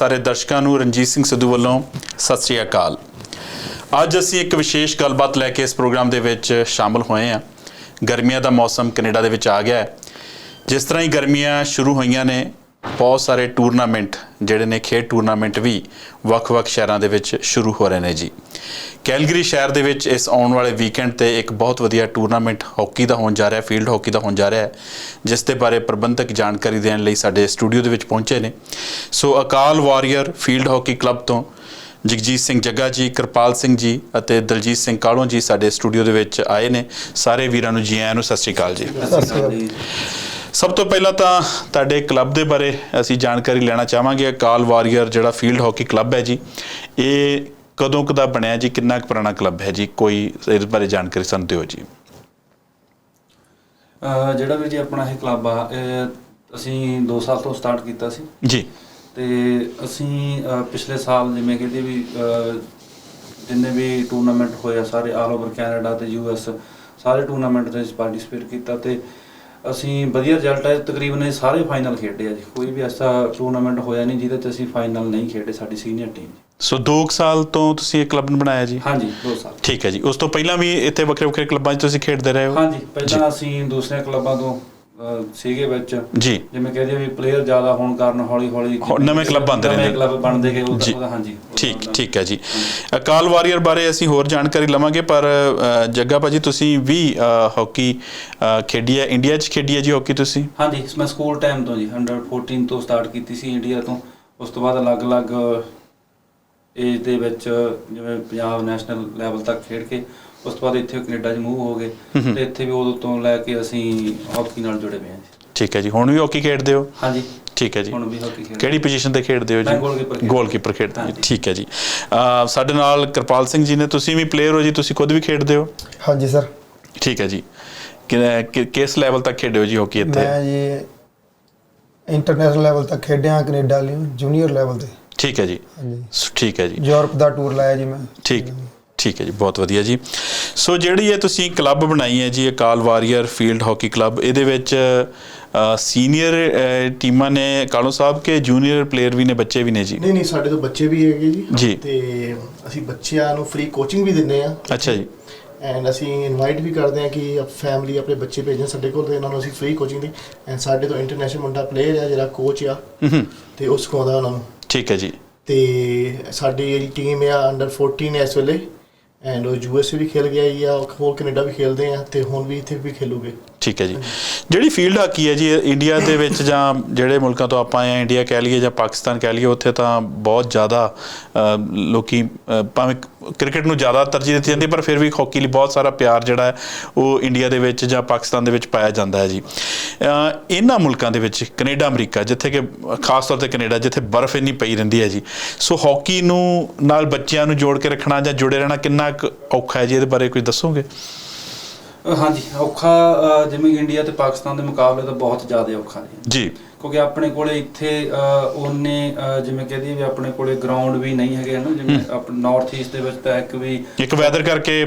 ਸਾਰੇ ਦਰਸ਼ਕਾਂ ਨੂੰ ਰਣਜੀਤ ਸਿੰਘ ਸਿੱਧੂ ਵੱਲੋਂ ਸਤਿ ਸ੍ਰੀ ਅਕਾਲ। ਅੱਜ ਅਸੀਂ ਇੱਕ ਵਿਸ਼ੇਸ਼ ਗੱਲਬਾਤ ਲੈ ਕੇ ਇਸ ਪ੍ਰੋਗਰਾਮ ਦੇ ਵਿੱਚ ਸ਼ਾਮਲ ਹੋਏ ਹਾਂ। ਗਰਮੀਆਂ ਦਾ ਮੌਸਮ ਕੈਨੇਡਾ ਦੇ ਵਿੱਚ ਆ ਗਿਆ ਹੈ। ਜਿਸ ਤਰ੍ਹਾਂ ਹੀ ਗਰਮੀਆਂ ਸ਼ੁਰੂ ਹੋਈਆਂ ਨੇ ਬਹੁਤ ਸਾਰੇ ਟੂਰਨਾਮੈਂਟ ਜਿਹੜੇ ਨੇ ਖੇਡ ਟੂਰਨਾਮੈਂਟ ਵੀ ਵੱਖ-ਵੱਖ ਸ਼ਹਿਰਾਂ ਦੇ ਵਿੱਚ ਸ਼ੁਰੂ ਹੋ ਰਹੇ ਨੇ ਜੀ। ਕੈਲਗਰੀ ਸ਼ਹਿਰ ਦੇ ਵਿੱਚ ਇਸ ਆਉਣ ਵਾਲੇ ਵੀਕਐਂਡ ਤੇ ਇੱਕ ਬਹੁਤ ਵਧੀਆ ਟੂਰਨਾਮੈਂਟ ਹਾਕੀ ਦਾ ਹੋਣ ਜਾ ਰਿਹਾ, ਫੀਲਡ ਹਾਕੀ ਦਾ ਹੋਣ ਜਾ ਰਿਹਾ ਹੈ, ਜਿਸ ਦੇ ਬਾਰੇ ਪ੍ਰਬੰਧਕ ਜਾਣਕਾਰੀ ਦੇਣ ਲਈ ਸਾਡੇ ਸਟੂਡੀਓ ਦੇ ਵਿੱਚ ਪਹੁੰਚੇ ਨੇ। So Akal warrior field hockey club ਤੋਂ ਜਗਜੀਤ ਸਿੰਘ ਜੱਗਾ ਜੀ, ਕਿਰਪਾਲ ਸਿੰਘ ਜੀ ਅਤੇ ਦਲਜੀਤ ਸਿੰਘ ਕਾਲੋਂ ਜੀ ਸਾਡੇ ਸਟੂਡੀਓ ਦੇ ਵਿੱਚ ਆਏ ਨੇ। ਸਾਰੇ ਵੀਰਾਂ ਨੂੰ ਜੀ ਆਇਆਂ ਨੂੰ ਸਤਿ ਸ਼੍ਰੀ ਅਕਾਲ ਜੀ। ਸਭ ਤੋਂ ਪਹਿਲਾਂ ਤਾਂ ਤੁਹਾਡੇ ਕਲੱਬ ਦੇ ਬਾਰੇ ਅਸੀਂ ਜਾਣਕਾਰੀ ਲੈਣਾ ਚਾਹਾਂਗੇ। ਅਕਾਲ ਵਾਰੀਅਰ ਜਿਹੜਾ ਫੀਲਡ ਹਾਕੀ ਕਲੱਬ ਹੈ ਜੀ ਇਹ ਕਦੋਂ ਕਦਾ ਬਣਿਆ ਜੀ ਕਿੰਨਾ ਕੁ ਪੁਰਾਣਾ ਕਲੱਬ ਹੈ ਜੀ? ਕੋਈ ਇਸ ਬਾਰੇ ਜਾਣਕਾਰੀ ਸਾਨੂੰ ਦਿਓ ਜੀ। ਜਿਹੜਾ ਵੀ ਜੀ ਆਪਣਾ ਇਹ ਕਲੱਬ ਆ ਇਹ ਅਸੀਂ 2 ਸਾਲ ਤੋਂ ਸਟਾਰਟ ਕੀਤਾ ਸੀ। ਜੀ। ਤੇ ਅਸੀਂ ਪਿਛਲੇ ਸਾਲ ਜਿਵੇਂ ਕਹਿੰਦੇ ਵੀ ਜਿੰਨੇ ਵੀ ਟੂਰਨਾਮੈਂਟ ਹੋਏ ਆ ਸਾਰੇ ਆਲ ਓਵਰ ਕੈਨੇਡਾ ਤੇ ਯੂਐਸ ਸਾਰੇ ਟੂਰਨਾਮੈਂਟ ਦੇ ਵਿੱਚ ਪਾਰਟਿਸਿਪੇਟ ਕੀਤਾ ਤੇ ਅਸੀਂ ਵਧੀਆ ਰਿਜ਼ਲਟ ਆਏ ਤਕਰੀਬਨ ਇਹ ਸਾਰੇ ਫਾਈਨਲ ਖੇਡੇ ਆ ਜੀ। ਕੋਈ ਵੀ ਐਸਾ ਟੂਰਨਾਮੈਂਟ ਹੋਇਆ ਨਹੀਂ ਜਿਹਦੇ 'ਚ ਅਸੀਂ ਫਾਈਨਲ ਨਹੀਂ ਖੇਡੇ ਸਾਡੀ ਸੀਨੀਅਰ ਟੀਮ ਸੋ 2 ਸਾਲ ਤੋਂ ਤੁਸੀਂ ਇਹ ਕਲੱਬ ਨੂੰ ਬਣਾਇਆ ਜੀ? ਹਾਂਜੀ 2 ਸਾਲ। ਠੀਕ ਹੈ ਜੀ। ਉਸ ਤੋਂ ਪਹਿਲਾਂ ਵੀ ਇੱਥੇ ਵੱਖਰੇ ਵੱਖਰੇ ਕਲੱਬਾਂ 'ਚ ਤੁਸੀਂ ਖੇਡਦੇ ਰਹੇ ਹੋ? ਹਾਂਜੀ ਪਹਿਲਾਂ ਅਸੀਂ ਦੂਸਰੇ ਕਲੱਬਾਂ ਤੋਂ ਸੀਗੇ ਵਿੱਚ। ਜੀ। ਜਿਵੇਂ ਕਹਦੇ ਵੀ ਪਲੇਅਰ ਜ਼ਿਆਦਾ ਹੋਣ ਕਾਰਨ ਹੌਲੀ ਹੌਲੀ ਨਵੇਂ club ਬਣਦੇ ਰਹਿੰਦੇ। ਨਵੇਂ ਕਲੱਬ ਬਣਦੇ ਗਏ। ਉਹਦਾ ਹਾਂਜੀ। ਠੀਕ ਠੀਕ ਹੈ ਜੀ। ਅਕਾਲ ਵਾਰੀਅਰ ਬਾਰੇ ਅਸੀਂ ਹੋਰ ਜਾਣਕਾਰੀ ਲਵਾਂਗੇ ਪਰ ਜੱਗਾ ਭਾਜੀ ਤੁਸੀਂ ਵੀ ਹਾਕੀ ਖੇਡੀ ਹੈ। ਇੰਡੀਆ 'ਚ ਖੇਡੀ ਹੈ ਜੀ ਹਾਕੀ ਤੁਸੀਂ? ਹਾਂਜੀ ਮੈਂ ਸਕੂਲ ਟਾਈਮ ਤੋਂ ਜੀ ਅੰਡਰ 14 ਤੋਂ ਸਟਾਰਟ ਕੀਤੀ ਸੀ ਇੰਡੀਆ ਤੋਂ। ਉਸ ਤੋਂ ਬਾਅਦ ਅਲੱਗ-ਅਲੱਗ ਏਜ ਦੇ ਵਿੱਚ ਜਿਵੇਂ ਪੰਜਾਬ ਨੈਸ਼ਨਲ ਲੈਵਲ ਤੱਕ ਖੇਡ ਕੇ ਉਸ ਤੋਂ ਬਾਅਦ ਇੱਥੇ ਕੈਨੇਡਾ 'ਚ ਮੂਵ ਹੋ ਗਏ ਤੇ ਇੱਥੇ ਵੀ ਉਦੋਂ ਤੋਂ ਲੈ ਕੇ ਅਸੀਂ ਹਾਕੀ ਨਾਲ ਜੁੜੇ ਹੋਏ ਹਾਂ ਜੀ। ਠੀਕ ਹੈ ਜੀ। ਹੁਣ ਵੀ ਹਾਕੀ ਖੇਡਦੇ ਹੋ? ਹਾਂਜੀ। ਠੀਕ ਹੈ ਜੀ। ਹੁਣ ਵੀ ਹਾਕੀ ਖੇਡ ਕਿਹੜੀ ਪੋਜੀਸ਼ਨ ਤੇ ਖੇਡਦੇ ਹੋ ਜੀ? ਖੇਡਦਾ। ਗੋਲਕੀਪਰ ਖੇਡਦੇ ਹੋ ਜੀ। ਠੀਕ ਹੈ ਜੀ। ਸਾਡੇ ਨਾਲ ਕਿਰਪਾਲ ਸਿੰਘ ਜੀ ਨੇ ਤੁਸੀਂ ਵੀ ਪਲੇਅਰ ਹੋ ਜੀ ਤੁਸੀਂ ਖੁਦ ਵੀ ਖੇਡਦੇ ਹੋ? ਹਾਂਜੀ ਸਰ। ਠੀਕ ਹੈ ਜੀ। ਕਿਸ ਲੈਵਲ ਤੱਕ ਖੇਡੇ ਹੋ ਜੀ ਹਾਕੀ ਇੱਥੇ? ਮੈਂ ਜੀ ਇੰਟਰਨੈਸ਼ਨਲ ਲੈਵਲ ਤੱਕ ਖੇਡਿਆ ਕੈਨੇਡਾ ਲਈ ਜੂਨੀਅਰ ਲੈਵਲ ਤੇ। ਠੀਕ ਹੈ ਜੀ। ਹਾਂਜੀ। ਸ- ਠੀਕ ਹੈ ਜੀ। ਯੂਰਪ ਦਾ ਟੂਰ ਲਾਇਆ ਜੀ ਮੈਂ। ਠੀਕ। ਠੀਕ ਹੈ ਜੀ ਬਹੁਤ ਵਧੀਆ ਜੀ। ਸੋ ਜਿਹੜੀ ਇਹ ਤੁਸੀਂ ਕਲੱਬ ਬਣਾਈ ਹੈ ਜੀ Akal warrior field hockey club ਇਹਦੇ ਵਿੱਚ ਸੀਨੀਅਰ ਟੀਮਾਂ ਨੇ ਕਾਲੋ ਸਾਹਿਬ ਕੇ ਜੂਨੀਅਰ ਪਲੇਅਰ ਵੀ ਨੇ ਬੱਚੇ ਵੀ ਨੇ ਜੀ? ਨਹੀਂ ਨਹੀਂ ਸਾਡੇ ਤੋਂ ਬੱਚੇ ਵੀ ਹੈਗੇ ਜੀ। ਜੀ। ਤੇ ਅਸੀਂ ਬੱਚਿਆਂ ਨੂੰ ਫ੍ਰੀ ਕੋਚਿੰਗ ਵੀ ਦਿੰਦੇ ਆ ਅੱਛਾ ਜੀ। ਐਂਡ ਅਸੀਂ ਇਨਵਾਈਟ ਵੀ ਕਰਦੇ ਆ ਕਿ ਫੈਮਿਲੀ ਆਪਣੇ ਬੱਚੇ ਭੇਜਣ ਸਾਡੇ ਕੋਲ ਤੇ ਇਹਨਾਂ ਨੂੰ ਅਸੀਂ ਫ੍ਰੀ ਕੋਚਿੰਗ ਦੀ। ਐਂਡ ਸਾਡੇ ਤੋਂ ਇੰਟਰਨੈਸ਼ਨਲ ਮੁੰਡਾ ਪਲੇਅਰ ਆ ਜਿਹੜਾ ਕੋਚ ਆ। ਤੇ ਉਹ ਸਿਖਾਉਂਦਾ ਉਹਨਾਂ ਨੂੰ। ਠੀਕ ਹੈ ਜੀ। ਤੇ ਸਾਡੀ ਜਿਹੜੀ ਟੀਮ ਆ ਅੰਡਰ 14 ਹੈ ਇਸ ਵੇਲੇ। ਐਂਡ ਉਹ ਯੂਐਸਏ ਵੀ ਖੇਲ ਗਿਆ ਜੀ, ਆ ਹੋਰ ਕੈਨੇਡਾ ਵੀ ਖੇਲਦੇ ਆ ਤੇ ਹੁਣ ਵੀ ਇੱਥੇ ਵੀ ਖੇਲੂਗੇ। ਠੀਕ ਹੈ ਜੀ। ਜਿਹੜੀ ਫੀਲਡ ਹਾਕੀ ਹੈ ਜੀ ਇੰਡੀਆ ਦੇ ਵਿੱਚ ਜਾਂ ਜਿਹੜੇ ਮੁਲਕਾਂ ਤੋਂ ਆਪਾਂ ਆਏ ਆ ਇੰਡੀਆ ਕਹਿ ਲਈਏ ਜਾਂ ਪਾਕਿਸਤਾਨ ਕਹਿ ਲਈਏ ਉੱਥੇ ਤਾਂ ਬਹੁਤ ਜ਼ਿਆਦਾ ਅ, ਲੋਕੀ ਭਾਵੇਂ ਕ੍ਰਿਕਟ ਨੂੰ ਜ਼ਿਆਦਾ ਤਰਜੀਹ ਦਿੱਤੀ ਜਾਂਦੀ ਪਰ ਫਿਰ ਵੀ ਹਾਕੀ ਲਈ ਬਹੁਤ ਸਾਰਾ ਪਿਆਰ ਜਿਹੜਾ ਹੈ ਉਹ ਇੰਡੀਆ ਦੇ ਵਿੱਚ ਜਾਂ ਪਾਕਿਸਤਾਨ ਦੇ ਵਿੱਚ ਪਾਇਆ ਜਾਂਦਾ ਹੈ ਜੀ। ਇਹਨਾਂ ਮੁਲਕਾਂ ਦੇ ਵਿੱਚ ਕੈਨੇਡਾ ਅਮਰੀਕਾ ਜਿੱਥੇ ਕਿ ਖਾਸ ਤੌਰ ਤੇ ਕੈਨੇਡਾ ਜਿੱਥੇ ਬਰਫ਼ ਇੰਨੀ ਪਈ ਰਹਿੰਦੀ ਹੈ ਜੀ। ਸੋ ਹਾਕੀ ਨੂੰ ਨਾਲ ਬੱਚਿਆਂ ਨੂੰ ਜੋੜ ਕੇ ਰੱਖਣਾ ਜਾਂ ਜੁੜੇ ਰਹਿਣਾ ਕਿੰਨਾ ਕੁ ਔਖਾ ਹੈ ਜੀ ਇਹਦੇ ਬਾਰੇ ਕੁਝ ਦੱਸੋਗੇ? ਹਾਂਜੀ ਔਖਾ ਜਿਵੇਂ ਇੰਡੀਆ ਤੇ ਪਾਕਿਸਤਾਨ ਦੇ ਮੁਕਾਬਲੇ ਤਾਂ ਬਹੁਤ ਜ਼ਿਆਦਾ ਔਖਾ ਨੇ। ਜੀ। ਕਿਉਂਕਿ ਆਪਣੇ ਕੋਲੇ ਇੱਥੇ ਉਹਨੇ ਜਿਵੇਂ ਕਹਦੀ ਵੀ ਆਪਣੇ ਕੋਲੇ ਗਰਾਊਂਡ ਵੀ ਨਹੀਂ ਹੈਗੇ ਹਨ? ਜਿਵੇਂ ਆਪਣੇ ਨਾਰਥ ਈਸਟ ਦੇ ਵਿੱਚ ਤਾਂ ਇੱਕ ਵੀ ਇੱਕ ਵੈਦਰ ਕਰਕੇ